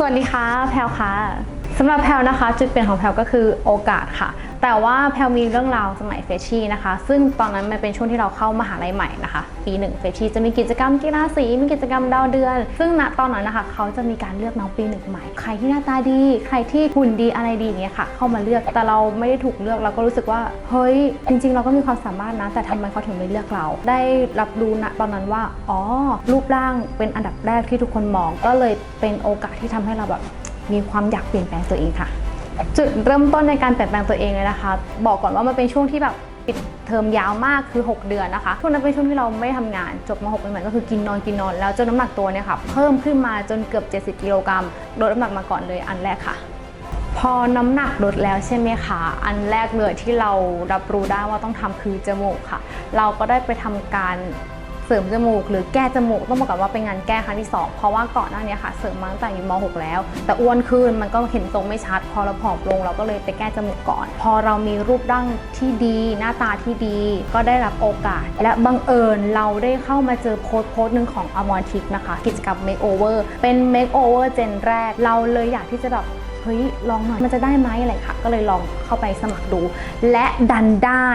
สวัสดีค่ะ แพลวค่ะ สำหรับแพลวนะคะจุดเปลี่ยนของแพลวก็คือโอกาสค่ะ แต่ว่าแพลวมีเรื่องราวสมัยเฟชชี่นะคะ ซึ่งตอนนั้นมันเป็นช่วงที่เราเข้ามหาลัยใหม่นะคะ ปีหนึ่งเฟชชี่จะมีกิจกรรมกีฬาสี มีกิจกรรมดาวเดือน ซึ่งณตอนนั้นนะคะ เขาจะมีการเลือกน้องปีหนึ่งใหม่ ใครที่หน้าตาดี ใครที่หุ่นดีอะไรดีเนี่ยค่ะ เข้ามาเลือก แต่เราไม่ได้ถูกเลือกเราก็รู้สึกว่า เฮ้ย จริง ๆ เราก็มีความสามารถนะ แต่ทำไมเขาถึงไม่เลือกเรา ได้รับรู้ณตอนนั้นว่า อ๋อ รูปร่างเป็นอันดับแรกที่ทุกคนมอง ก็เลยเป็นโอกาสที่ทำให้เราแบบ มีความอยากเปลี่ยนแปลงตัวเองค่ะ จุดเริ่มต้นในการเปลี่ยนแปลงตัวเองเลยนะคะ บอกก่อนว่ามันเป็นช่วงที่แบบปิดเทอมยาวมากคือ 6 เดือนนะคะช่วงนั้นเป็นช่วงที่เราไม่ทำงานจบมา6ปีใหม่ก็คือกินนอนกินนอนแล้วจนน้ำหนักตัวเนี่ยค่ะเพิ่มขึ้นมาจนเกือบ 70 กิโลกรัมลดน้ำหนักมาก่อนเลยอันแรกค่ะ พอน้ำหนักลดแล้วใช่ไหมคะอันแรกเลยที่เรารับรู้ได้ว่าต้องทำคือจมูกค่ะ เราก็ได้ไปทำการ เสริมจมูกหรือแก้จมูกต้องบอกก่อนว่าเป็นงานแก้ครั้งที่ 2 เพราะว่าก่อนหน้านี้ค่ะเสริมมาตั้งแต่อยู่ม .6 แล้ว แต่อ้วนขึ้นมันก็เห็นทรงไม่ชัด พอเราผอมลงเราก็เลยไปแก้จมูกก่อน พอเรามีรูปร่างที่ดี หน้าตาที่ดี ก็ได้รับโอกาส และบังเอิญเราได้เข้ามาเจอโพสต์โพสต์หนึ่งของอมรทิพย์นะคะ กิจกรรม Makeover เป็น Makeover เจนแรก เราเลยอยากที่จะแบบเฮ้ยลองหน่อยมันจะได้ไหมอะไรค่ะ ก็เลยลองเข้าไปสมัครดู และดันได้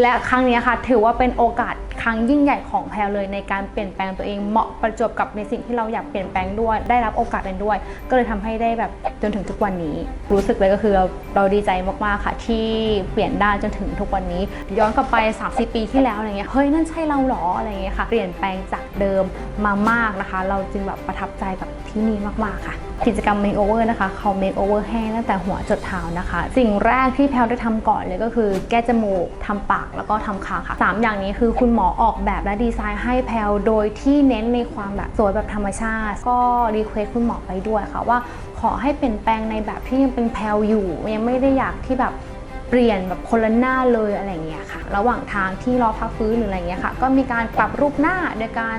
และครั้งนี้ค่ะ ถือว่าเป็นโอกาส ครั้งยิ่งใหญ่ของแพลเลยในการเปลี่ยนแปลงตัวเองเหมาะประจวบกับในสิ่งที่เราอยากเปลี่ยนแปลงด้วย ได้รับโอกาสนั้นด้วย ก็เลยทำให้ได้แบบจนถึงทุกวันนี้ รู้สึกเลยก็คือเราเราดีใจมากๆค่ะที่เปลี่ยนได้จนถึงทุกวันนี้ ย้อนกลับไป 30 ปีที่แล้วอะไรเงี้ยเฮ้ยนั่นใช่เราเหรออะไรเงี้ยค่ะ เปลี่ยนแปลงจากเดิมมามากนะคะ เราจึงแบบประทับใจกับที่นี่มากๆค่ะกิจกรรม Makeover นะคะเขา Makeover ให้ตั้งแต่หัวจดเท้านะคะ สิ่งแรกที่แพลวได้ทำก่อนเลยก็คือ แก้จมูกทำปากแล้วก็ทำคางค่ะสามอย่างนี้คือคุณหมอออกแบบและดีไซน์ให้แพลวโดยที่เน้นในความแบบสวยแบบธรรมชาติ ก็รีเควสคุณหมอไปด้วยค่ะว่าขอให้เปลี่ยนแปลงในแบบที่ยังเป็นแพลวอยู่ ยังไม่ได้อยากที่แบบเปลี่ยนแบบคนละหน้าเลยอะไรอย่างเงี้ยค่ะ ระหว่างทางที่รอพักฟื้นหรืออะไรเงี้ยค่ะ ก็มีการปรับรูปหน้าโดยการ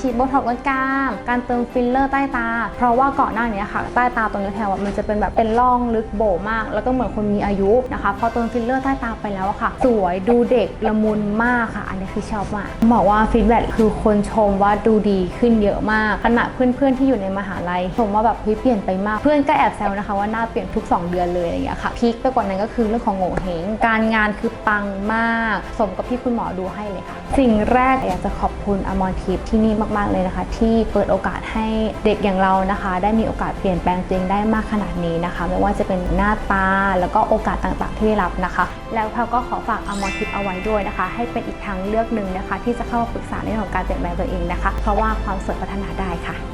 ฉีดโบท็อกซ์ลดกราม การเติมฟิลเลอร์ใต้ตา เพราะว่าก่อนหน้านี้ค่ะ ใต้ตาตรงนี้แถวอะมันจะเป็นแบบเป็นร่องลึกโบมาก แล้วก็เหมือนคนมีอายุนะคะ พอเติมฟิลเลอร์ใต้ตาไปแล้วค่ะ สวยดูเด็กละมุนมากค่ะ อันนี้คือชอบมากบอกว่าฟีดแบ็คือคนชมว่าดูดีขึ้นเยอะมากขณะเพื่อนๆที่อยู่ในมหาลัยชมว่าแบบเฮ้ยเปลี่ยนไปมาก เพื่อนก็แอบแซวนะคะว่าหน้าเปลี่ยนทุก 2 เดือนเลยอะไรอย่างเงี้ยค่ะพีคไปกว่านั้นก็คือเรื่องของโง่เฮงการงานคือปังมากสมกับที่คุณหมอดูให้เลยค่ะ สิ่งแรกอยากจะขอบคุณอมรทิพย์ที่นี่มาก ๆ เลยนะคะ ที่เปิดโอกาสให้เด็กอย่างเรานะคะ ได้มีโอกาสเปลี่ยนแปลงตัวเองได้มากขนาดนี้นะคะ ไม่ว่าจะเป็นหน้าตาแล้วก็โอกาสต่างๆ ที่ได้รับนะคะ แล้วแพลก็ขอฝากอมรทิพย์เอาไว้ด้วยนะคะ ให้เป็นอีกทางเลือกหนึ่งนะคะ ที่จะเข้ามาปรึกษาในเรื่องของการเปลี่ยนแปลงตัวเองนะคะ เพราะว่าความสวยพัฒนาได้ค่ะ